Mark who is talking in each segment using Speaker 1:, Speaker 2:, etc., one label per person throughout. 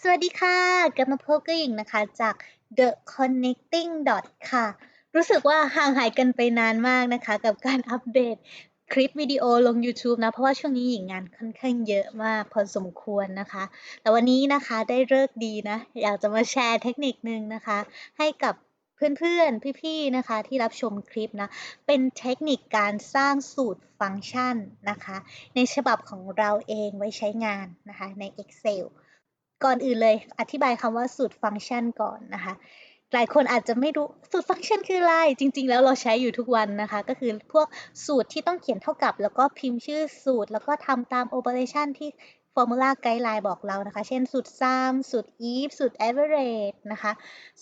Speaker 1: สวัสดีค่ะ กลับมาพบกับหญิงนะคะจาก The Connecting Dot ค่ะ รู้สึกว่าห่างหายกันไปนานมากนะคะ กับการอัปเดตคลิปวิดีโอลง YouTube นะ เพราะว่าช่วงนี้หญิงงานค่อนข้างเยอะมากพอสมควรนะคะ แต่วันนี้นะคะได้เลิกดีนะ อยากจะมาแชร์เทคนิคนึงนะคะ ให้กับเพื่อนๆ พี่ๆ นะคะที่รับชมคลิปนะ เป็นเทคนิคการสร้างสูตรฟังก์ชันนะคะ ในฉบับของเราเองไว้ใช้งานนะคะใน Excel ก่อนอื่นเลยอธิบายคำว่าสูตรฟังก์ชันก่อนนะคะ หลายคนอาจจะไม่รู้สูตรฟังก์ชันคืออะไร จริง ๆ แล้วเราใช้อยู่ทุกวันนะคะ ก็คือพวกสูตรที่ต้องเขียนเท่ากับ แล้วก็พิมพ์ชื่อสูตร แล้วก็ทำตามโอเปอเรชันที่ Formula Guideline บอกเรานะคะ เช่นสูตร sum สูตร if สูตร average นะคะ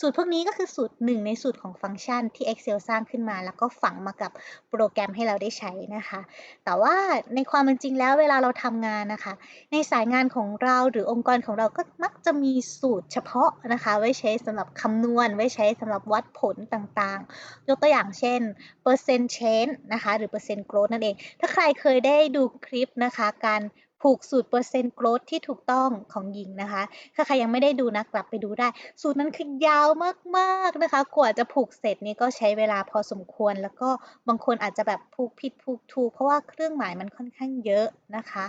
Speaker 1: สูตรพวกนี้ก็คือสูตรหนึ่งในสูตรของฟังก์ชันที่ Excel สร้างขึ้นมา แล้วก็ฝังมากับโปรแกรมให้เราได้ใช้นะคะ แต่ว่าในความเป็นจริงแล้วเวลาเราทำงานนะคะ ในสายงานของเราหรือองค์กรของเราก็มักจะมีสูตรเฉพาะนะคะ ไว้ใช้สำหรับคำนวณ ไว้ใช้สำหรับวัดผลต่างๆ ยกตัวอย่างเช่น percent change นะคะ หรือ percent growth นั่นเอง ถ้าใครเคยได้ดูคลิปนะคะการ ผูกสูตรเปอร์เซ็นต์ growth ที่ถูกต้องของหญิงนะคะ ถ้าใครยังไม่ได้ดูนะกลับไปดูได้ สูตรนั้นคือยาวมากๆนะคะ กว่าจะผูกเสร็จนี่ก็ใช้เวลาพอสมควร แล้วก็บางคนอาจจะแบบผูกผิดผูกถูกเพราะว่าเครื่องหมายมันค่อนข้างเยอะนะคะ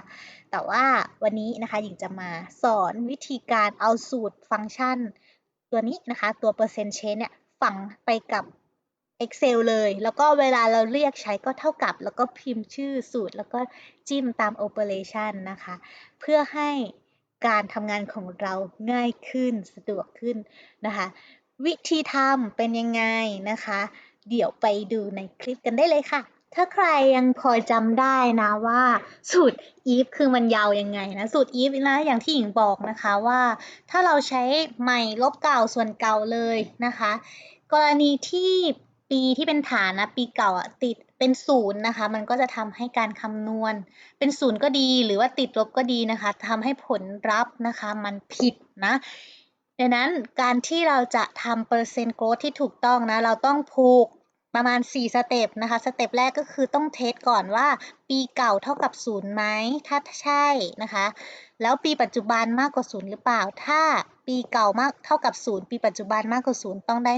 Speaker 1: แต่ว่าวันนี้นะคะหญิงจะมาสอนวิธีการเอาสูตรฟังก์ชัน ตัวนี้นะคะ ตัวเปอร์เซ็นต์เชนเนี่ยฝังไปกับ Excel เลย แล้วก็เวลาเราเรียกใช้ก็เท่ากับ แล้วก็พิมพ์ชื่อสูตร แล้วก็จิ้มตาม Operation นะคะ เพื่อให้การทำงานของเราง่ายขึ้นสะดวกขึ้นนะคะ วิธีทำเป็นยังไงนะคะ เดี๋ยวไปดูในคลิปกันได้เลยค่ะ ถ้าใครยังพอจำได้นะว่า สูตร if คือมันยาวยังไงนะ สูตร if นะอย่างที่หญิงบอกนะคะว่า ถ้าเราใช้ใหม่ลบเก่าส่วนเก่าเลยนะคะ กรณีที่ ปีที่เป็นฐานนะปีเก่าอะติดเป็นศูนย์นะคะ มันก็จะทำให้การคำนวณ เป็นศูนย์ก็ดีหรือว่าติดลบก็ดีนะคะทำให้ผลลัพธ์นะคะมันผิดนะดังนั้นการที่เราจะทำเปอร์เซ็นต์โกรธที่ถูกต้องนะ เราต้องผูกประมาณ 4 สเต็ปนะคะ สเต็ปแรกก็คือต้องเทสก่อนว่า ปีเก่าเท่ากับศูนย์ไหมถ้าใช่นะคะ แล้วปีปัจจุบันมากกว่าศูนย์หรือเปล่า ถ้า ปีเก่ามากเท่ากับศูนย์ปีปัจจุบันมากกว่าศูนย์ต้องได้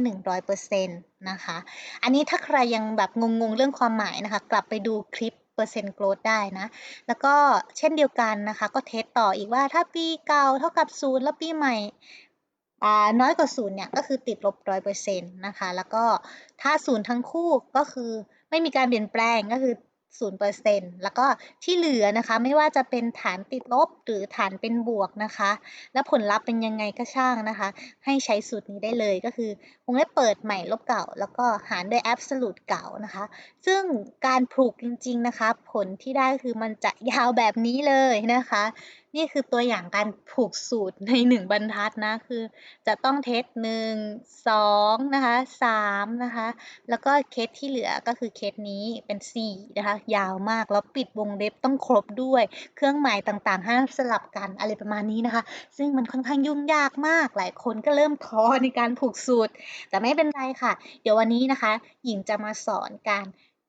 Speaker 1: 100%นะคะ อันนี้ถ้าใครยังแบบงงๆ เรื่องความหมายนะคะ กลับไปดูคลิปเปอร์เซ็นต์โกรธได้นะ แล้วก็เช่นเดียวกันนะคะ ก็เทสต่ออีกว่าถ้าปีเก่าเท่ากับศูนย์แล้วปีใหม่น้อยกว่าศูนย์เนี่ยก็คือติดลบร้อยเปอร์เซ็นต์นะคะ แล้วก็ถ้าศูนย์ทั้งคู่ก็คือไม่มีการเปลี่ยนแปลงก็คือ ศูนย์เปอร์เซนต์แล้วก็ที่เหลือนะคะไม่ว่าจะเป็นฐานติดลบหรือฐานเป็นบวกนะคะ แล้วผลลัพธ์เป็นยังไงก็ช่างนะคะ ให้ใช้สูตรนี้ได้เลยก็คือวงเล็บเปิดใหม่ลบเก่า แล้วก็หารด้วย absolute เก่านะคะ ซึ่งการผูกจริงๆนะคะ ผลที่ได้คือมันจะยาวแบบนี้เลยนะคะ นี่คือตัวอย่างการผูกสูตรในหนึ่งบรรทัดนะ คือจะต้องเทสหนึ่งสองนะคะสามนะคะ แล้วก็เคสที่เหลือก็คือเคสนี้เป็นสี่นะคะ ยาวมากแล้วปิดวงเล็บต้องครบด้วย เครื่องหมายต่างๆ ห้ามสลับกันอะไรประมาณนี้นะคะ ซึ่งมันค่อนข้างยุ่งยากมาก หลายคนก็เริ่มท้อในการผูกสูตร แต่ไม่เป็นไรค่ะ เดี๋ยววันนี้นะคะ หญิงจะมาสอนการ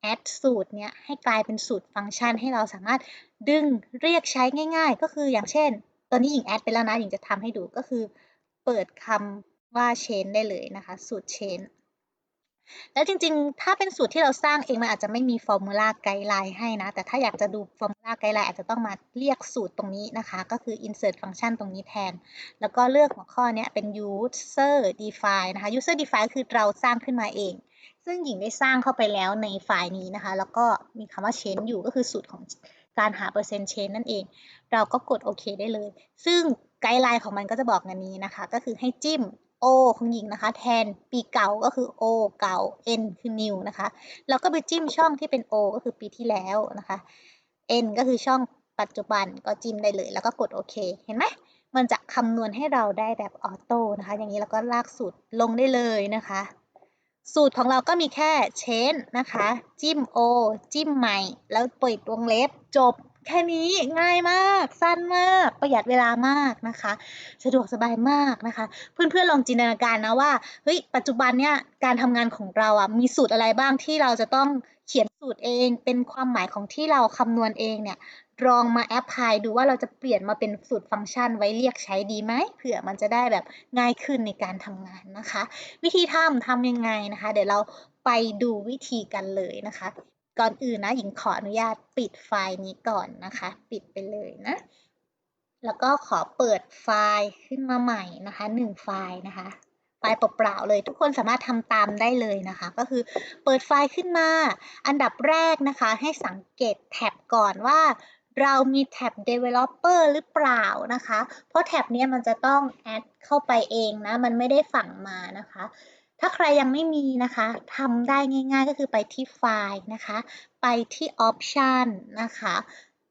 Speaker 1: แอดสูตรเนี้ยให้กลายเป็นสูตรฟังก์ชัน ให้เราสามารถดึงเรียกใช้ง่าย ๆ ก็คืออย่างเช่น ตอนนี้หญิงแอดไปแล้วนะหญิงจะทำให้ดูก็คือ เปิดคำว่า chain ได้เลยนะคะ สูตร chain แล้วจริงๆ ถ้าเป็นสูตรที่เราสร้างเองมันอาจจะไม่มีฟอร์มูลาไกด์ไลน์ให้นะ แต่ถ้าอยากจะดูฟอร์มูลาไกด์ไลน์อาจจะต้องมาเรียกสูตรตรงนี้นะคะ ก็คือ insert function ตรงนี้แทน แล้วก็เลือกหัวข้อนี้เป็น user define นะคะ user define คือเราสร้างขึ้นมาเอง ซึ่งหญิงได้สร้างเข้าไปแล้วในไฟล์นี้นะคะ แล้วก็มีคำว่า change อยู่ก็คือสูตรของการหาเปอร์เซ็นต์ change นั่นเอง เราก็กดโอเคได้เลย ซึ่งไกด์ไลน์ของมันก็จะบอกงานนี้นะคะ ก็คือให้จิ้ม O ของหญิงนะคะ แทนปีเก่าก็คือ O เก่า N คือ new นะคะแล้วก็ไปจิ้มช่องที่เป็น O ก็คือปีที่แล้วนะคะ N ก็คือช่องปัจจุบันก็จิ้มได้เลย แล้วก็กดโอเค เห็นไหมมันจะคำนวณให้เราได้แบบออโต้นะคะ อย่างนี้แล้วก็ลากสูตรลงได้เลยนะคะ สูตรของเราก็มีแค่เชนนะคะ จิ้ม O จิ้มใหม่ แล้วปิดวงเล็บจบ แค่นี้ง่ายมาก สั้นมาก ประหยัดเวลามากนะคะ สะดวกสบายมากนะคะ เพื่อนๆลองจินตนาการนะว่าเฮ้ยปัจจุบันเนี่ยการทำงานของเราอะมีสูตรอะไรบ้างที่เราจะต้องเขียนสูตรเอง เป็นความหมายของที่เราคำนวณเองเนี่ย ลองมาแอปพลายดูว่าเราจะเปลี่ยนมาเป็นสูตรฟังก์ชันไว้เรียกใช้ดีไหมเผื่อมันจะได้แบบง่ายขึ้นในการทำงานนะคะ วิธีทำทำยังไงนะคะ เดี๋ยวเราไปดูวิธีกันเลยนะคะ ก่อนอื่นนะหญิงขออนุญาตปิดไฟล์นี้ก่อนนะคะ ปิดไปเลยนะแล้วก็ขอเปิดไฟล์ขึ้นมาใหม่นะคะหนึ่งไฟล์นะคะไฟล์เปล่าๆเลย ทุกคนสามารถทำตามได้เลยนะคะ ก็คือเปิดไฟล์ขึ้นมา อันดับแรกนะคะ ให้สังเกตแท็บก่อนว่า เรามีแท็บ developer หรือเปล่านะคะ เพราะแท็บนี้มันจะต้อง add เข้าไปเองนะ มันไม่ได้ฝังมานะคะ ถ้าใครยังไม่มีนะคะทำได้ง่ายๆก็คือไปที่ไฟล์นะคะ ไปที่ option นะคะ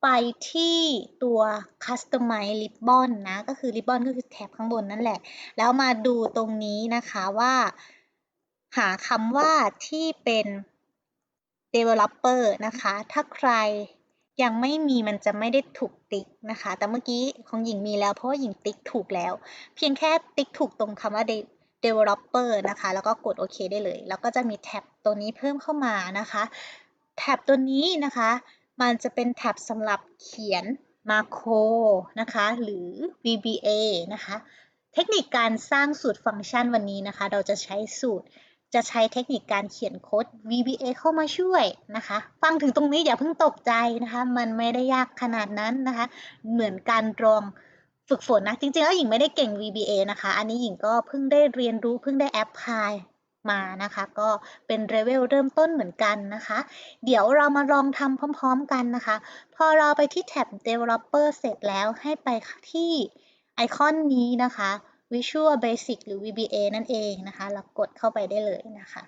Speaker 1: ไปที่ตัว customize ribbon นะ ก็คือ ribbon ก็คือแท็บข้างบนนั่นแหละ แล้วมาดูตรงนี้นะคะว่า หาคำว่าที่เป็น developer นะคะ ถ้าใคร ยังไม่มีมันจะไม่ได้ถูกติ๊กนะคะ แต่เมื่อกี้ของหญิงมีแล้วเพราะว่าหญิงติ๊กถูกแล้ว เพียงแค่ติ๊กถูกตรงคำว่า developer นะคะ แล้วก็กดโอเคได้เลย แล้วก็จะมีแท็บตัวนี้เพิ่มเข้ามานะคะ แท็บตัวนี้นะคะ มันจะเป็นแท็บสำหรับเขียนมาโครนะคะ หรือ VBA นะคะ เทคนิคการสร้างสูตรฟังก์ชันวันนี้นะคะ เราจะใช้สูตร จะใช้เทคนิคการเขียนโค้ด VBA เข้ามาช่วยนะคะ ฟังถึงตรงนี้อย่าเพิ่งตกใจนะคะ มันไม่ได้ยากขนาดนั้นนะคะ เหมือนการลองฝึกฝนนะ จริงๆ แล้วหญิงไม่ได้เก่ง VBA นะคะ อันนี้หญิงก็เพิ่งได้เรียนรู้เพิ่งได้แอปพลายมานะคะ ก็เป็นเลเวลเริ่มต้นเหมือนกันนะคะ เดี๋ยวเรามาลองทำพร้อม ๆ กันนะคะ พอเราไปที่แท็บ developer เสร็จแล้วให้ไปที่ไอคอนนี้นะคะ Visual Basic หรือ VBA นั่นเองนะคะเรากดเข้าไปได้เลยนะคะ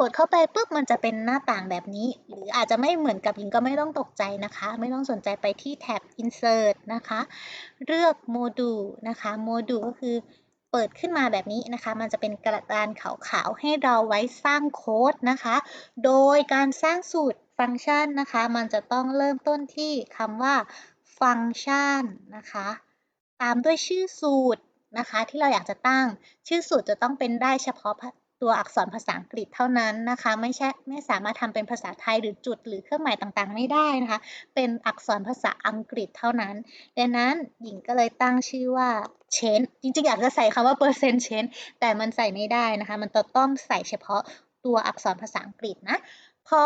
Speaker 1: กดเข้าไปปุ๊บมันจะเป็นหน้าต่างแบบนี้ หรืออาจจะไม่เหมือนกับหญิงก็ไม่ต้องตกใจนะคะ ไม่ต้องสนใจไปที่แท็บ Insert นะคะ เลือกโมดูลนะคะโมดูลก็คือเปิดขึ้นมาแบบนี้นะคะ มันจะเป็นกระดานขาวๆ ให้เราไว้สร้างโค้ดนะคะ โดยการสร้างสูตรฟังก์ชันนะคะ มันจะต้องเริ่มต้นที่คำว่าฟังก์ชันนะคะ ตามด้วยชื่อสูตร นะคะ ที่เราอยากจะตั้งชื่อสูตรจะต้องเป็นได้เฉพาะตัวอักษรภาษาอังกฤษเท่านั้นนะคะ ไม่ใช่ไม่สามารถทำเป็นภาษาไทยหรือจุดหรือเครื่องหมายต่างๆ ไม่ได้นะคะ เป็นอักษรภาษาอังกฤษเท่านั้น ดังนั้นหญิงก็เลยตั้งชื่อว่า change จริงๆอยากจะใส่คำว่า percent change แต่มันใส่ไม่ได้นะคะ มันต้องใส่เฉพาะตัวอักษรภาษาอังกฤษนะ พอ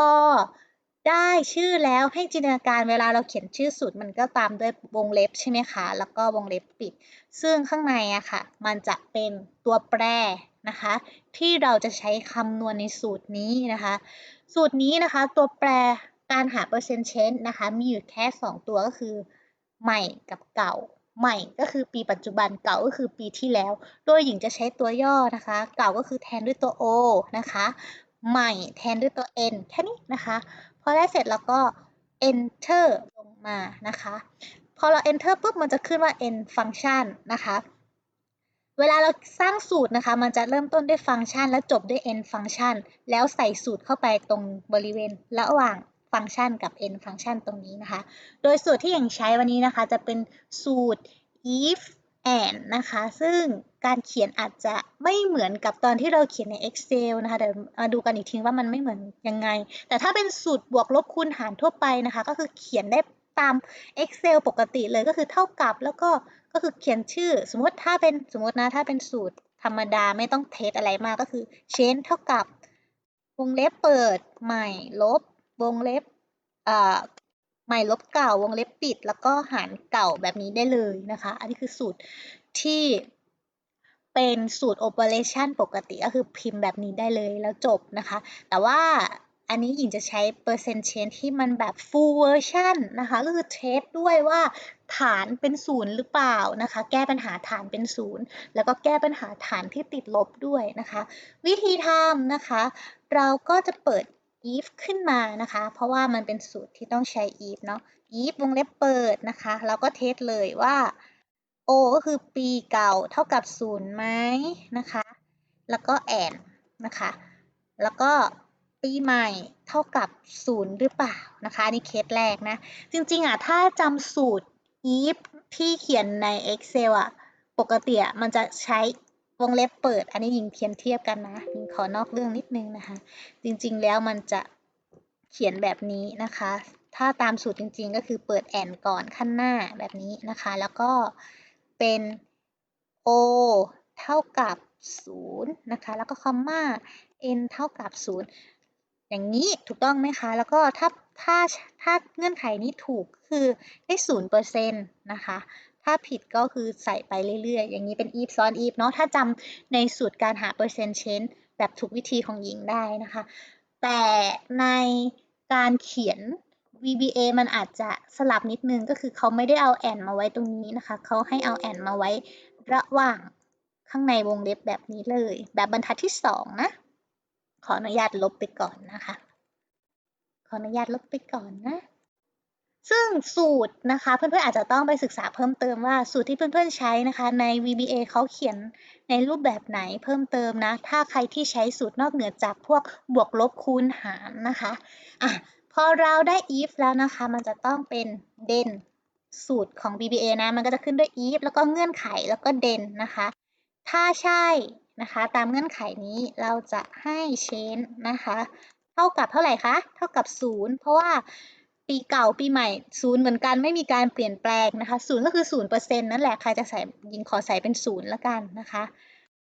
Speaker 1: ได้ชื่อแล้วให้จินตนาการเวลาเราเขียนชื่อสูตรมันก็ตามด้วยวงเล็บใช่ไหมคะ แล้วก็วงเล็บปิด ซึ่งข้างในอะค่ะ มันจะเป็นตัวแปรนะคะ ที่เราจะใช้คำนวณในสูตรนี้นะคะ สูตรนี้นะคะ ตัวแปรการหาเปอร์เซ็นต์เชนนะคะ มีอยู่แค่ 2 ตัวก็คือใหม่กับเก่า ใหม่ก็คือปีปัจจุบันเก่าก็คือปีที่แล้ว โดยหญิงจะใช้ตัวย่อนะคะ เก่าก็คือแทนด้วยตัว O นะคะ ใหม่แทนด้วยตัว N แค่นี้นะคะ พอได้เสร็จแล้วก็ enter ลงมานะคะ พอเรา enter ปุ๊บมันจะขึ้นว่า n ฟังก์ชันนะคะเวลาเราสร้างสูตรนะคะ มันจะเริ่มต้นด้วยฟังก์ชัน แล้วจบด้วย n ฟังก์ชัน แล้วใส่สูตรเข้าไปตรงบริเวณระหว่างฟังก์ชันกับ n ฟังก์ชันตรงนี้นะคะ โดยสูตรที่อย่างใช้วันนี้นะคะ จะเป็นสูตร if and นะคะ ซึ่งการเขียนอาจจะไม่เหมือนกับตอนที่เราเขียนใน Excel นะคะ เดี๋ยวมาดูกันอีกทีว่ามันไม่เหมือนยังไง แต่ถ้าเป็นสูตรบวกลบคูณหารทั่วไปนะคะ ก็คือเขียนได้ตาม Excel ปกติเลยก็คือเท่ากับแล้วก็ก็คือเขียนชื่อ สมมติถ้าเป็นสมมตินะถ้าเป็นสูตรธรรมดาไม่ต้องเทสอะไรมากก็คือ change เท่ากับวงเล็บเปิดใหม่ลบวงเล็บ ใหม่ลบเก่าวงเล็บปิด แล้วก็หารเก่าแบบนี้ได้เลยนะคะ อันนี้คือสูตรที่เป็นสูตร operation ปกติก็คือพิมพ์แบบนี้ได้เลยแล้วจบนะคะ แต่ว่าอันนี้หญิงจะใช้ percent change ที่มันแบบ full version นะคะ ก็คือเทสด้วยว่าฐานเป็นศูนย์หรือเปล่านะคะ แก้ปัญหาฐานเป็นศูนย์แล้วก็แก้ปัญหาฐานที่ติดลบด้วยนะคะ วิธีทำนะคะ เราก็จะเปิด if ขึ้นมานะคะ เพราะว่ามันเป็นสูตรที่ต้องใช้ if เนาะ if วงเล็บเปิดนะคะ เราก็เทสเลยว่า o ก็คือปีเก่าเท่ากับศูนย์ไหมนะคะ แล้วก็ and นะคะ แล้วก็ปีใหม่เท่ากับศูนย์หรือเปล่านะคะนนี่เคสแรกนะ จริงๆอะถ้าจำสูตร if ที่เขียนใน Excel อะ ปกติอะมันจะใช้ วงเล็บเปิด อันนี้ยิงเทียมเทียบกันนะยิงขอนอกเรื่องนิดนึงนะคะ จริงๆแล้วมันจะเขียนแบบนี้นะคะ ถ้าตามสูตรจริงๆ ก็คือเปิดแอนก่อนขั้นหน้าแบบนี้นะคะ แล้วก็เป็น o เท่ากับ0นะคะ แล้วก็คอมมา n เท่ากับ 0 อย่างนี้ถูกต้องไหมคะ แล้วก็ถ้าถ้าถ้าเงื่อนไขนี้ถูกคือได้ศูนย์เปอร์เซ็นต์นะคะ ถ้าผิดก็คือใส่ไปเรื่อยๆ อย่างนี้เป็น if ซ้อน if เนาะถ้าจำในสูตรการหาเปอร์เซ็นต์ change แบบถูกวิธีของหญิงได้นะคะ แต่ในการเขียน VBA มันอาจจะสลับนิดนึงก็คือเขาไม่ได้เอาแอนมาไว้ตรงนี้นะคะ เขาให้เอาแอนมาไว้ระหว่างข้างในวงเล็บแบบนี้เลย แบบบรรทัดที่สองนะ ขออนุญาตลบไปก่อนนะคะ ขออนุญาตลบไปก่อนนะ ซึ่งสูตรนะคะเพื่อนๆอาจจะต้องไปศึกษาเพิ่มเติมว่าสูตรที่เพื่อนๆใช้นะคะใน VBA เขาเขียนในรูปแบบไหนเพิ่มเติมนะ ถ้าใครที่ใช้สูตรนอกเหนือจากพวกบวกลบคูณหารนะคะอะพอเราได้ if แล้วนะคะมันจะต้องเป็น then สูตรของ VBA นะมันก็จะขึ้นด้วย if แล้วก็เงื่อนไขแล้วก็ then นะคะ ถ้าใช่นะคะตามเงื่อนไขนี้เราจะให้ change นะคะ เท่ากับเท่าไหร่คะ เท่ากับ 0 เพราะว่า ปีเก่าปีใหม่0เหมือนกันไม่มีการเปลี่ยนแปลงนะคะ0ก็คือ0%นั่นแหละใครจะใส่ยิงขอใส่เป็น0ละกันนะคะ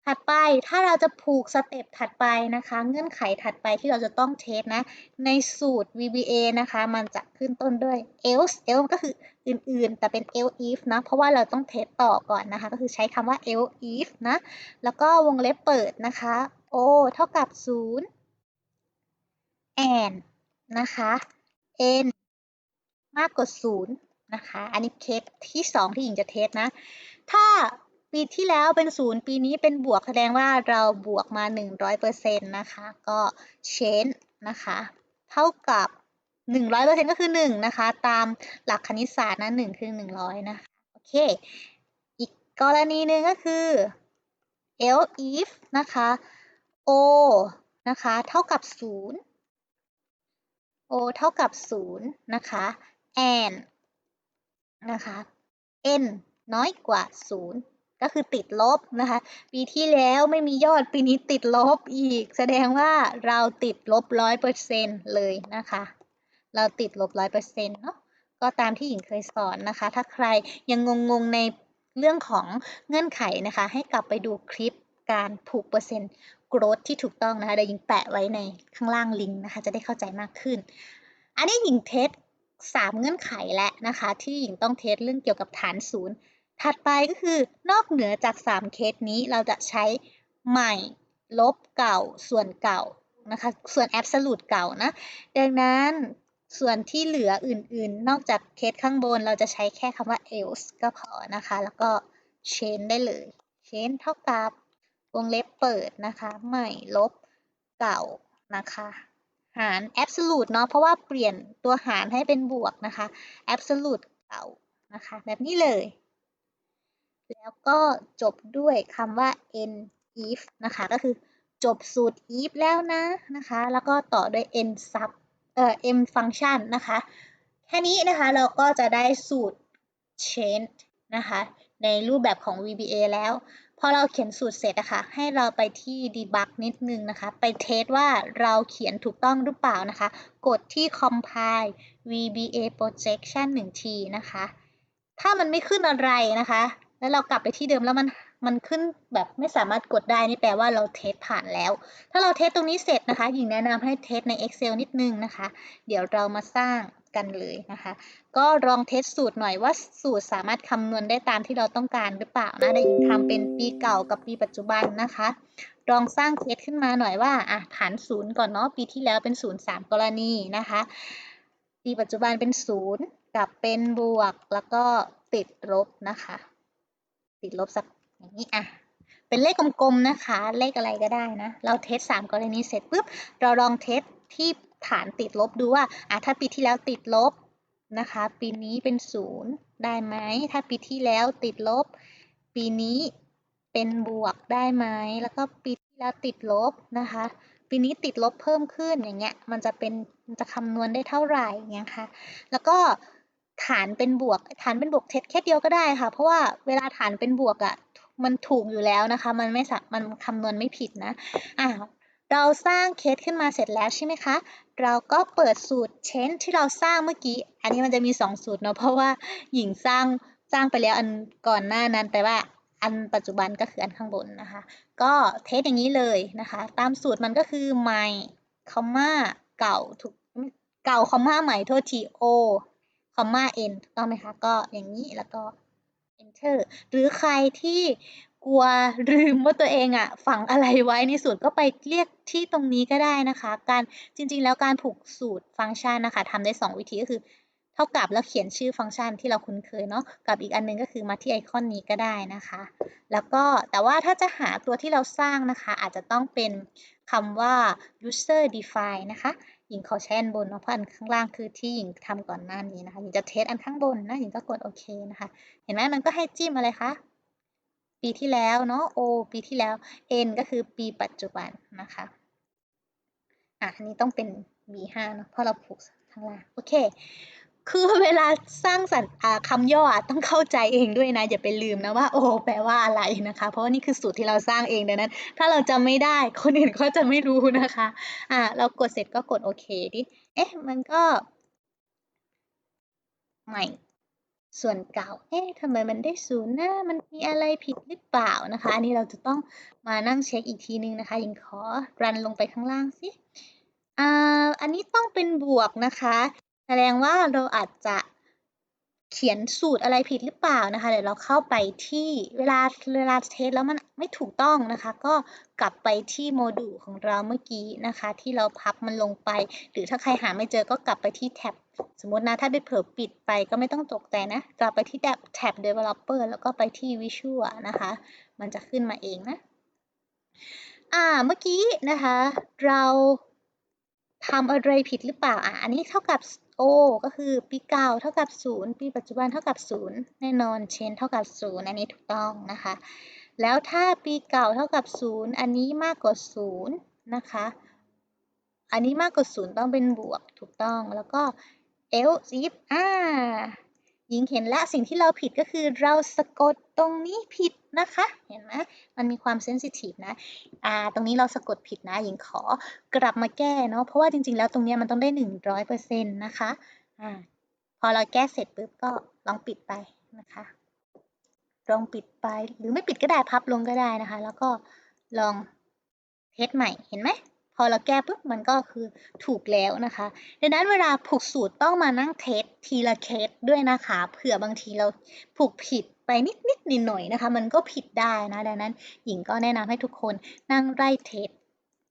Speaker 1: ถัดไปถ้าเราจะผูกสเต็ปถัดไปนะคะ เงื่อนไขถัดไปที่เราจะต้องเทสนะ ในสูตร VBA นะคะ มันจะขึ้นต้นด้วย else else ก็คืออื่นๆ แต่เป็น else if นะ เพราะว่าเราต้องเทสต่อก่อนนะคะ ก็คือใช้คำว่า else if นะ แล้วก็วงเล็บเปิดนะคะ o เท่ากับ 0 and นะคะ n มากกว่า0นะคะ อันนี้เคสที่ 2 ที่หญิงจะเทสนะ ถ้าปีที่แล้วเป็น 0 ปีนี้เป็นบวกแสดงว่าเราบวกมา 100%นะคะ ก็ change นะคะ เท่ากับ 100%ก็คือ 1 นะคะ ตามหลักคณิตศาสตร์นะ1คือ 100 นะคะ โอเค อีกกรณีหนึ่งก็คือ else if นะคะ o นะคะ เท่ากับ 0 o เท่ากับ 0 นะคะ and นะคะ n น้อยกว่า 0 ก็คือติดลบนะคะ ปีที่แล้วไม่มียอดปีนี้ติดลบอีก แสดงว่าเราติดลบร้อยเปอร์เซ็นเลยนะคะ เราติดลบร้อยเปอร์เซ็นต์เนาะก็ตามที่หญิงเคยสอนนะคะ ถ้าใครยังงงๆในเรื่องของเงื่อนไขนะคะ ให้กลับไปดูคลิปการผูกเปอร์เซ็นต์ growth ที่ถูกต้องนะคะเดี๋ยวหญิงแปะไว้ในข้างล่างลิงก์นะคะ จะได้เข้าใจมากขึ้น อันนี้หญิงเทสสามเงื่อนไขแล้วนะคะ ที่หญิงต้องเทสเรื่องเกี่ยวกับฐานศูนย์ถัดไปก็คือนอกเหนือจาก 3 เคสนี้เราจะใช้ใหม่ลบเก่าส่วนเก่านะคะ ส่วน absolute เก่านะดังนั้นส่วนที่เหลืออื่นๆ นอกจากเคสข้างบนเราจะใช้แค่คำว่า else ก็พอนะคะ แล้วก็ change ได้เลย change เท่ากับ วงเล็บเปิดนะคะใหม่ลบเก่านะคะหาร absolute เนาะเพราะว่าเปลี่ยนตัวหารให้เป็นบวกนะคะ absolute เก่านะคะแบบนี้เลย แล้วก็จบด้วยคำว่า end if นะคะก็คือจบสูตร if แล้วนะนะคะแล้วก็ต่อด้วย end sub เอ่อ m function นะคะแค่นี้นะคะเราก็จะได้สูตร change นะคะในรูปแบบของ VBA แล้ว พอเราเขียนสูตรเสร็จนะคะ ให้เราไปที่ debug นิดนึงนะคะ ไปเทสว่าเราเขียนถูกต้องหรือเปล่านะคะ กดที่ compile VBA projection 1 ทีนะคะ ถ้ามันไม่ขึ้นอะไรนะคะ แล้วเรากลับไปที่เดิมแล้วมัน มันขึ้นแบบไม่สามารถกดได้นี่แปลว่าเราเทสผ่านแล้ว ถ้าเราเทสตรงนี้เสร็จนะคะหญิงแนะนำให้เทสใน Excel นิดนึงนะคะ เดี๋ยวเรามาสร้างกันเลยนะคะ ก็ลองเทสสูตรหน่อยว่าสูตรสามารถคำนวณได้ตามที่เราต้องการหรือเปล่านะเดี๋ยวหญิงทำเป็นปีเก่ากับปีปัจจุบันนะคะ ลองสร้างเคสขึ้นมาหน่อยว่าอะฐานศูนย์ก่อนเนาะปีที่แล้วเป็นศูนย์สามกรณีนะคะ ปีปัจจุบันเป็นศูนย์กับเป็นบวกแล้วก็ติดลบนะคะ ติดลบสัก อย่างนี้อะเป็นเลขกลมๆนะคะ เลขอะไรก็ได้นะ เราเทสสามกรณีเสร็จปุ๊บ เราลองเทสที่ฐานติดลบดูว่าอะถ้าปีที่แล้วติดลบนะคะ ปีนี้เป็นศูนย์ได้ไหม ถ้าปีที่แล้วติดลบ ปีนี้เป็นบวกได้ไหม แล้วก็ปีที่แล้วติดลบนะคะ ปีนี้ติดลบเพิ่มขึ้นอย่างเงี้ย มันจะเป็นจะคำนวณได้เท่าไหร่อย่างเงี้ยค่ะ แล้วก็ฐานเป็นบวก ฐานเป็นบวกเทสแค่เดียวก็ได้ค่ะ เพราะว่าเวลาฐานเป็นบวกอะ่ะ มันถูกอยู่แล้วนะคะ มันไม่สัมันคำนวณไม่ผิดนะอ่าเราสร้างเคสขึ้นมาเสร็จแล้วใช่ไหมคะ เราก็เปิดสูตร change ที่เราสร้างเมื่อกี้ อันนี้มันจะมี 2 สูตรเนาะ เพราะว่าหญิงสร้างสร้างไปแล้วอันก่อนหน้านั้น แต่ว่าอันปัจจุบันก็คืออันข้างบนนะคะ ก็เทสอย่างนี้เลยนะคะ ตามสูตรมันก็คือ my คอมมาเก่าถูกเก่าคอมมาใหม่โทษที o คอมมา n ถูกต้องไหมคะ ก็อย่างนี้แล้วก็ enter หรือใครที่กลัวลืมว่าตัวเองอะฝังอะไรไว้ในสูตรก็ไปเรียกที่ตรงนี้ก็ได้นะคะ การจริงๆ แล้วการผูกสูตรฟังก์ชันนะคะทำได้ 2 วิธีก็คือ เท่ากับแล้วเขียนชื่อฟังก์ชันที่เราคุ้นเคยเนาะกับอีกอันนึงก็คือมาที่ไอคอนนี้ก็ได้นะคะ แล้วก็แต่ว่าถ้าจะหาตัวที่เราสร้างนะคะ อาจจะต้องเป็นคำว่า user define นะคะ หญิงขอใช้อันบนเนาะเพราะอันข้างล่างคือที่หญิงทำก่อนหน้านี้นะคะหญิงจะเทสอันข้างบนนะหญิงก็กดโอเคนะคะ เห็นไหมมันก็ให้จิ้มอะไรคะปีที่แล้วเนาะ O ปีที่แล้ว N ก็คือปีปัจจุบันนะคะอะอันนี้ต้องเป็น B5 เนาะเพราะเราผูกข้างล่างโอเค คือเวลาสร้างสรรค์คำย่อต้องเข้าใจเองด้วยนะ อย่าไปลืมนะว่าโอแปลว่าอะไรนะคะ เพราะว่านี่คือสูตรที่เราสร้างเองดังนั้น ถ้าเราจำไม่ได้คนอื่นก็จะไม่รู้นะคะอะเรากดเสร็จก็กดโอเคดิเอ๊ะมันก็ใหม่ส่วนเก่า เอ๊ะทำไมมันได้ศูนย์นะมันมีอะไรผิดหรือเปล่านะคะ อันนี้เราจะต้องมานั่งเช็คอีกทีนึงนะคะ ยิงขอรันลงไปข้างล่างสิ อ่า อันนี้ต้องเป็นบวกนะคะ แสดงว่าเราอาจจะเขียนสูตรอะไรผิดหรือเปล่านะคะ เดี๋ยวเราเข้าไปที่เวลาเวลาเทสแล้วมันไม่ถูกต้องนะคะ ก็กลับไปที่โมดูลของเราเมื่อกี้นะคะ ที่เราพับมันลงไป หรือถ้าใครหาไม่เจอก็กลับไปที่แท็บสมมตินะ ถ้าได้เผลอปิดไปก็ไม่ต้องตกใจนะ กลับไปที่แท็บแท็บ developer แล้วก็ไปที่ visual นะคะ มันจะขึ้นมาเองนะ อ่าเมื่อกี้นะคะ เราทำอะไรผิดหรือเปล่าอะอันนี้เท่ากับ O ก็คือปีเก่าเท่ากับ 0 ปีปัจจุบันเท่ากับ 0 แน่นอน เชนเท่ากับ 0 อันนี้ถูกต้องนะคะ แล้วถ้าปีเก่าเท่ากับ 0 อันนี้มากกว่า 0 นะคะ อันนี้มากกว่า 0 ต้องเป็นบวกถูกต้อง แล้วก็ else if อ่า ยิงเห็นแล้วสิ่งที่เราผิดก็คือเราสะกดตรงนี้ผิดนะคะ เห็นไหมมันมีความเซนซิทีฟนะอ่าตรงนี้เราสะกดผิดนะยิงขอกลับมาแก้เนาะเพราะว่าจริงๆ แล้วตรงนี้มันต้องได้หนึ่งร้อยเปอร์เซ็นต์นะคะอ่าพอเราแก้เสร็จปุ๊บก็ลองปิดไปนะคะลองปิดไปหรือไม่ปิดก็ได้พับลงก็ได้นะคะ แล้วก็ลองเทสใหม่เห็นไหมพอเราแก้ปุ๊บมันก็คือถูกแล้วนะคะ ดังนั้นเวลาผูกสูตรต้องมานั่งเทส ทีละเคสด้วยนะคะเผื่อบางทีเราผูกผิดไปนิดนิดนิดหน่อยนะคะ มันก็ผิดได้นะดังนั้นหญิงก็แนะนำให้ทุกคนนั่งไล่เทส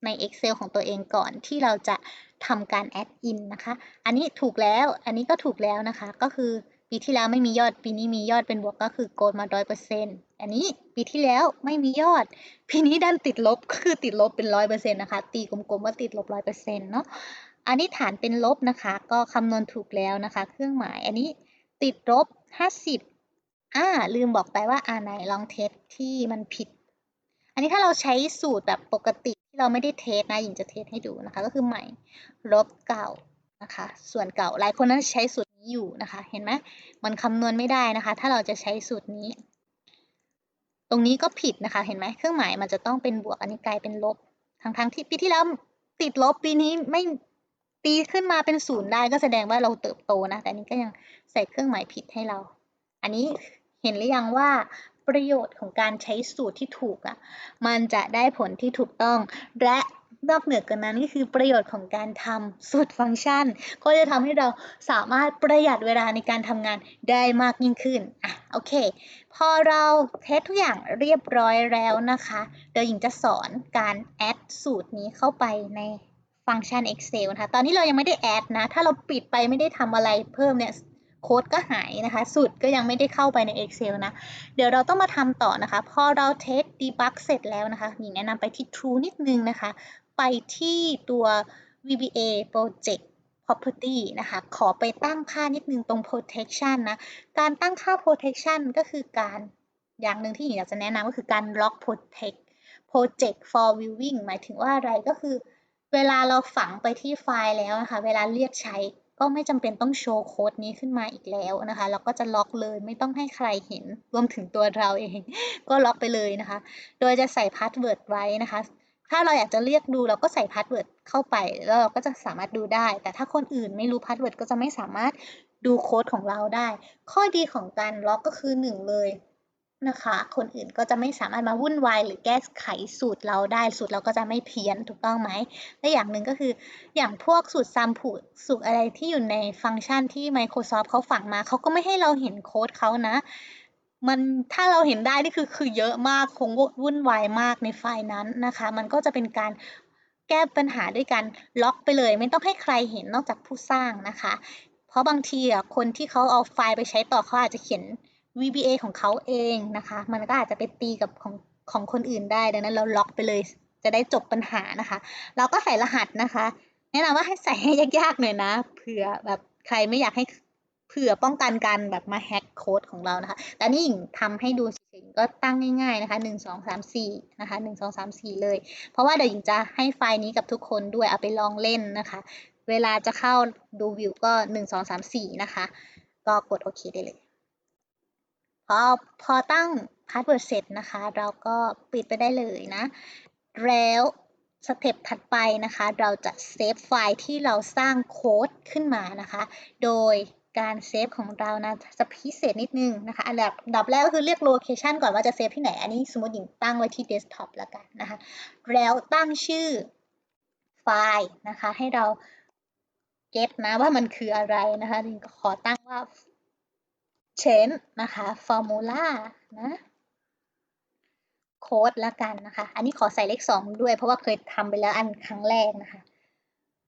Speaker 1: ใน Excel ของตัวเองก่อนที่เราจะทำการแอดอินนะคะ อันนี้ถูกแล้ว อันนี้ก็ถูกแล้วนะคะ ก็คือปีที่แล้วไม่มียอด ปีนี้มียอดเป็นบวกก็คือโกดมาร้อยเปอร์เซ็นต์อันนี้ปีที่แล้วไม่มียอด ปีนี้ดันติดลบก็คือติดลบเป็นร้อยเปอร์เซ็นต์นะคะ ตีกลมๆว่าติดลบร้อยเปอร์เซ็นต์เนาะ อันนี้ฐานเป็นลบนะคะ ก็คำนวณถูกแล้วนะคะ เครื่องหมายอันนี้ติดลบห้าสิบอ่าลืมบอกไปว่าอ่าไหนลองเทสที่มันผิด อันนี้ถ้าเราใช้สูตรแบบปกติที่เราไม่ได้เทสนะหญิงจะเทสให้ดูนะคะ ก็คือใหม่ลบเก่านะคะ ส่วนเก่าหลายคนนั้นใช้สูตรนี้อยู่นะคะ เห็นไหมมันคำนวณไม่ได้นะคะ ถ้าเราจะใช้สูตรนี้ ตรงนี้ก็ผิดนะคะ เห็นไหมเครื่องหมายมันจะต้องเป็นบวกอันนี้กลายเป็นลบทั้งทางที่ปีที่แล้วติดลบปีนี้ไม่ ตีขึ้นมาเป็นศูนย์ได้ก็แสดงว่าเราเติบโตนะ แต่นี้ก็ยังใส่เครื่องหมายผิดให้เรา อันนี้เห็นหรือยังว่าประโยชน์ของการใช้สูตรที่ถูกอะ่ะ มันจะได้ผลที่ถูกต้อง และนอกเหนือกันนั้นก็คือประโยชน์ของการทำสูตรฟังก์ชัน ก็จะทำให้เราสามารถประหยัดเวลาในการทำงานได้มากยิ่งขึ้นอะโอเค พอเราเทสทุกอย่างเรียบร้อยแล้วนะคะ เดี๋ยวหญิงจะสอนการแอดสูตรนี้เข้าไปใน ฟังก์ชัน Excel นะคะ ตอนนี้เรายังไม่ได้แอดนะ ถ้าเราปิดไปไม่ได้ทำอะไรเพิ่มเนี่ยโค้ดก็หายนะคะ สูตรก็ยังไม่ได้เข้าไปใน Excel นะ เดี๋ยวเราต้องมาทำต่อนะคะ พอเราเทส debug เสร็จแล้วนะคะหญิงแนะนำไปที่ True นิดนึงนะคะ ไปที่ตัว VBA Project Property นะคะ ขอไปตั้งค่านิดนึงตรง Protection นะ การตั้งค่า Protection ก็คือการอย่างหนึ่งที่หญิงอยากจะแนะนำก็คือการ Lock Protect Project for Viewing หมายถึงว่าอะไรก็คือ เวลาเราฝังไปที่ไฟล์แล้วนะคะ เวลาเรียกใช้ก็ไม่จำเป็นต้องโชว์โค้ดนี้ขึ้นมาอีกแล้วนะคะ เราก็จะล็อกเลยไม่ต้องให้ใครเห็น รวมถึงตัวเราเอง ก็ล็อกไปเลยนะคะ โดยจะใส่พาสเวิร์ดไว้นะคะ ถ้าเราอยากจะเรียกดูเราก็ใส่พาสเวิร์ดเข้าไป แล้วเราก็จะสามารถดูได้ แต่ถ้าคนอื่นไม่รู้พาสเวิร์ดก็จะไม่สามารถดูโค้ดของเราได้ ข้อดีของการล็อกก็คือหนึ่งเลย นะคะ คนอื่นก็จะไม่สามารถมาวุ่นวายหรือแก้ไขสูตรเราได้ สูตรเราก็จะไม่เพี้ยนถูกต้องไหม และอย่างหนึ่งก็คือ อย่างพวกสูตรซัมผูสูตรอะไรที่อยู่ในฟังก์ชันที่ Microsoft เขาฝังมา เขาก็ไม่ให้เราเห็นโค้ดเขานะ มันถ้าเราเห็นได้นี่คือคือเยอะมาก คงวุ่นวายมากในไฟล์นั้นนะคะ มันก็จะเป็นการแก้ปัญหาด้วยการล็อกไปเลย ไม่ต้องให้ใครเห็นนอกจากผู้สร้างนะคะ เพราะบางทีอะคนที่เขาเอาไฟล์ไปใช้ต่อเขาอาจจะเขียน VBA ของเขาเองนะคะ มันก็อาจจะไปตีกับของของคนอื่นได้ ดังนั้นเราล็อกไปเลย จะได้จบปัญหานะคะ เราก็ใส่รหัสนะคะ แนะนำว่าให้ใส่ให้ยากๆหน่อยนะ เผื่อแบบใครไม่อยากให้เผื่อป้องกันการแบบมาแฮ็กโค้ดของเรานะคะ แต่นี่หญิงทำให้ดูเฉยๆก็ตั้งง่าย ๆ นะคะหนึ่งสองสามสี่นะคะหนึ่งสองสามสี่เลย เพราะว่าเดี๋ยวหญิงจะให้ไฟล์นี้กับทุกคนด้วยเอาไปลองเล่นนะคะ เวลาจะเข้าดูวิวก็หนึ่งสองสามสี่นะคะ ก็กดโอเคได้เลย พอพอตั้งพาสเวิร์ดเสร็จนะคะ เราก็ปิดไปได้เลยนะ แล้วสเต็ปถัดไปนะคะ เราจะเซฟไฟล์ที่เราสร้างโค้ดขึ้นมานะคะ โดยการเซฟของเรานะจะพิเศษนิดนึงนะคะ อันดับดับแรกก็คือเรียกโลเคชันก่อนว่าจะเซฟที่ไหน อันนี้สมมติหญิงตั้งไว้ที่เดสก์ท็อปแล้วกันนะคะ แล้วตั้งชื่อไฟล์นะคะ ให้เราเก็ตนะว่ามันคืออะไรนะคะหญิงก็ขอตั้งว่า change นะคะ formula นะโค้ดละกันนะคะ อันนี้ขอใส่เลขสองด้วย เพราะว่าเคยทำไปแล้วอันครั้งแรกนะคะ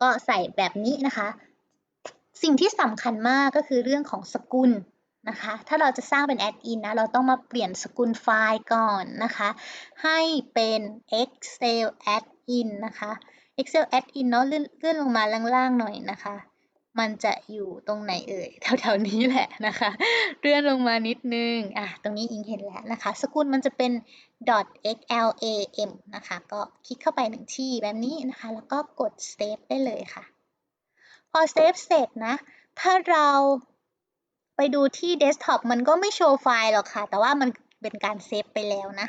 Speaker 1: ก็ใส่แบบนี้นะคะ สิ่งที่สำคัญมากก็คือเรื่องของสกุลนะคะ ถ้าเราจะสร้างเป็นแอดอินนะ เราต้องมาเปลี่ยนสกุลไฟล์ก่อนนะคะ ให้เป็น Excel add-in นะคะ Excel add-in เนาะเลื่อนเลื่อนลงมาล่างๆหน่อยนะคะ มันจะอยู่ตรงไหนเอ่ยแถวๆนี้แหละนะคะเลื่อนลงมานิดนึงอะตรงนี้อิงเห็นแล้วนะคะ สกุลมันจะเป็น .xlam นะคะ ก็คลิกเข้าไปหนึ่งที่แบบนี้นะคะ แล้วก็กด save ได้เลยค่ะ พอ save เสร็จนะ ถ้าเราไปดูที่ desktop มันก็ไม่โชว์ไฟล์หรอกค่ะ แต่ว่ามันเป็นการเซฟไปแล้วนะ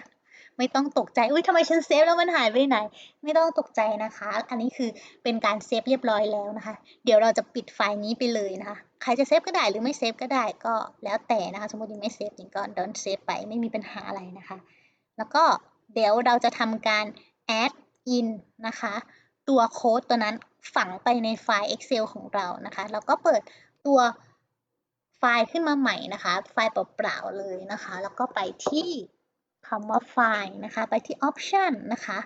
Speaker 1: ไม่ต้องตกใจอุ้ยทำไมฉันเซฟแล้วมันหายไปไหน ไม่ต้องตกใจนะคะ อันนี้คือเป็นการเซฟเรียบร้อยแล้วนะคะ เดี๋ยวเราจะปิดไฟล์นี้ไปเลยนะคะ ใครจะเซฟก็ได้หรือไม่เซฟก็ได้ก็แล้วแต่นะคะ สมมติยังไม่เซฟจริงก็ don't save ไปไม่มีปัญหาอะไรนะคะ แล้วก็เดี๋ยวเราจะทำการ add in นะคะ ตัวโค้ดตัวนั้นฝังไปในไฟล์ Excel ของเรานะคะ แล้วก็เปิดตัวไฟล์ขึ้นมาใหม่นะคะ ไฟล์เปล่าๆเลยนะคะ แล้วก็ไปที่ คำว่าไฟล์นะคะ ไปที่ option นะคะ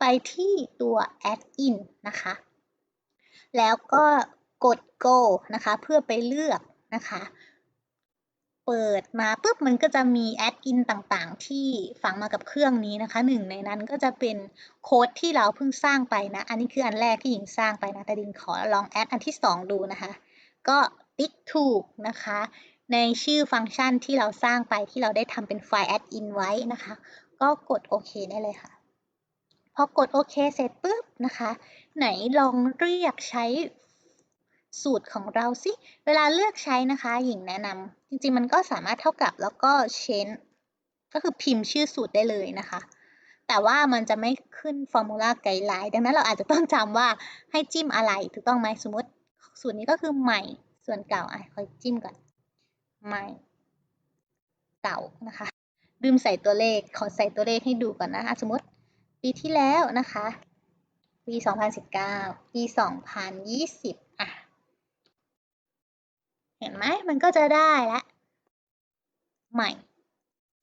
Speaker 1: ไปที่ตัว add in นะคะ แล้วก็กด go นะคะ เพื่อไปเลือกนะคะ เปิดมาปุ๊บมันก็จะมีแอดอินต่างๆ ที่ฝังมากับเครื่องนี้นะคะหนึ่งในนั้นก็จะเป็นโค้ดที่เราเพิ่งสร้างไปนะ อันนี้คืออันแรกที่หญิงสร้างไปนะ แต่ดิงขอลองแอดอันที่ 2 ดูนะคะ ก็ติ๊กถูกนะคะ ในชื่อฟังก์ชันที่เราสร้างไปที่เราได้ทำเป็นไฟล์แอดอินไว้นะคะ ก็กดโอเคได้เลยค่ะ พอกดโอเคเสร็จปุ๊บนะคะ ไหนลองเรียกใช้สูตรของเราสิ เวลาเลือกใช้นะคะหญิงแนะนำจริงๆมันก็สามารถเท่ากับแล้วก็ change ก็คือพิมพ์ชื่อสูตรได้เลยนะคะ แต่ว่ามันจะไม่ขึ้น formula guideline ดังนั้นเราอาจจะต้องจำว่าให้จิ้มอะไรถูกต้องไหมสมมติสูตรนี้ก็คือใหม่ส่วนเก่าอะคอยจิ้มก่อน ใหม่ เก่านะคะ ลืมใส่ตัวเลข ขอใส่ตัวเลขให้ดูก่อนนะสมมติปีที่แล้วนะคะ ปี 2019 ปี 2020 อะ เห็นไหม มันก็จะได้ละใหม่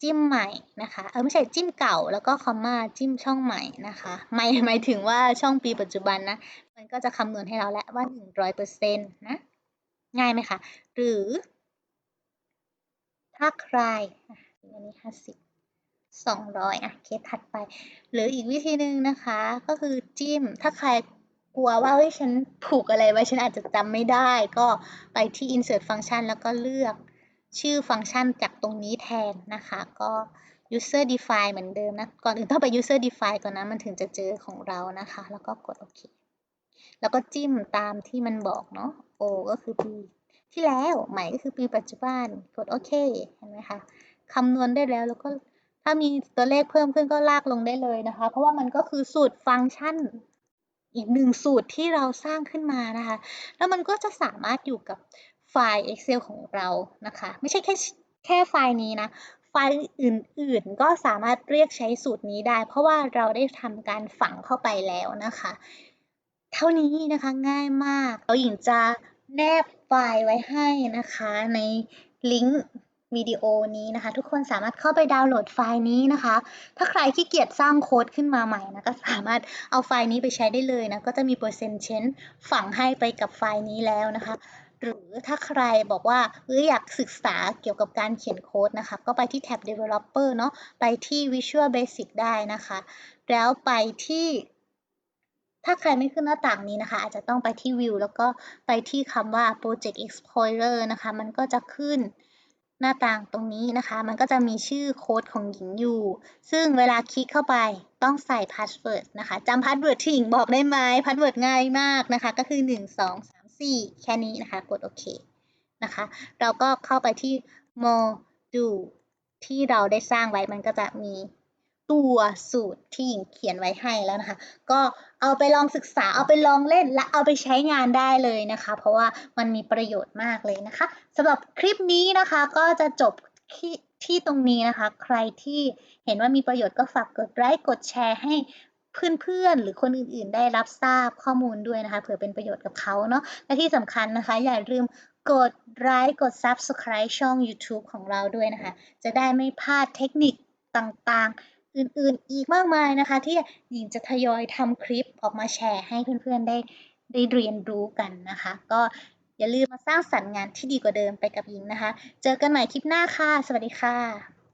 Speaker 1: จิ้มใหม่นะคะ เออไม่ใช่จิ้มเก่าแล้วก็คอมมาจิ้มช่องใหม่นะคะไม่หมายถึงว่าช่องปีปัจจุบันนะ มันก็จะคำนวณให้เราแล้วว่า 100%นะ ง่ายไหมคะ หรือ ถ้าใครอันนี้ห้าสิบสองร้อยอะเคสถัดไป หรืออีกวิธีหนึ่งนะคะ ก็คือจิ้ม ถ้าใครกลัวว่าเฮ้ยฉันผูกอะไรไว้ฉันอาจจะจำไม่ได้ ก็ไปที่ insert function แล้วก็เลือกชื่อฟังก์ชันจากตรงนี้แทนนะคะ ก็ user define เหมือนเดิมนะ ก่อนอื่นต้องไป user define ก่อนนะ มันถึงจะเจอของเรานะคะ แล้วก็กดโอเค แล้วก็จิ้มตามที่มันบอกเนาะ O ก็คือปี ที่แล้วใหม่ก็คือปีปัจจุบันกดโอเคเห็นไหมคะคำนวณได้แล้วแล้วก็ถ้ามีตัวเลขเพิ่มขึ้นก็ลากลงได้เลยนะคะ เพราะว่ามันก็คือสูตรฟังก์ชันอีกหนึ่งสูตรที่เราสร้างขึ้นมานะคะ แล้วมันก็จะสามารถอยู่กับไฟล์ Excel ของเรานะคะ ไม่ใช่แค่แค่ไฟล์นี้นะ ไฟล์อื่นๆ ก็สามารถเรียกใช้สูตรนี้ได้ เพราะว่าเราได้ทำการฝังเข้าไปแล้วนะคะ เท่านี้นะคะง่ายมากเราหญิงจะ แนบไฟล์ไว้ให้นะคะในลิงก์วิดีโอนี้นะคะ ทุกคนสามารถเข้าไปดาวน์โหลดไฟล์นี้นะคะ ถ้าใครขี้เกียจสร้างโค้ดขึ้นมาใหม่นะก็สามารถเอาไฟล์นี้ไปใช้ได้เลยนะก็จะมีเปอร์เซ็นต์เชนฝังให้ไปกับไฟล์นี้แล้วนะคะ หรือถ้าใครบอกว่าเอออยากศึกษาเกี่ยวกับการเขียนโค้ดนะคะ ก็ไปที่แท็บ developer เนาะไปที่ visual basic ได้นะคะ แล้วไปที่ ถ้าใครไม่ขึ้นหน้าต่างนี้นะคะ อาจจะต้องไปที่ view แล้วก็ไปที่คำว่า project explorer นะคะ มันก็จะขึ้นหน้าต่างตรงนี้นะคะ มันก็จะมีชื่อโค้ดของหญิงอยู่ ซึ่งเวลาคลิกเข้าไปต้องใส่พาสเวิร์ดนะคะจำพาสเวิร์ดที่หญิงบอกได้ไหมพาสเวิร์ดง่ายมากนะคะ ก็คือ 1 2 3 4 แค่นี้นะคะ กดโอเคนะคะ เราก็เข้าไปที่ module ที่เราได้สร้างไว้มันก็จะมี ตัวสูตรที่หญิงเขียนไว้ให้แล้วนะคะ ก็เอาไปลองศึกษาเอาไปลองเล่นและเอาไปใช้งานได้เลยนะคะ เพราะว่ามันมีประโยชน์มากเลยนะคะสำหรับคลิปนี้นะคะก็จะจบที่ที่ตรงนี้นะคะ ใครที่เห็นว่ามีประโยชน์ก็ฝากกดไลค์กดแชร์ให้เพื่อนๆ หรือคนอื่นๆ ได้รับทราบข้อมูลด้วยนะคะ เผื่อเป็นประโยชน์กับเขาเนาะ และที่สำคัญนะคะ อย่าลืมกดไลค์กด Subscribe ช่อง YouTube ของเราด้วยนะคะ จะได้ไม่พลาดเทคนิคต่างๆ อื่นๆ อีกมากมายนะคะ ที่หญิงจะทยอยทำคลิปออกมาแชร์ให้เพื่อนๆได้ได้เรียนรู้กันนะคะ ก็อย่าลืมมาสร้างสรรค์งานที่ดีกว่าเดิมไปกับหญิงนะคะ เจอกันใหม่คลิปหน้าค่ะ สวัสดีค่ะ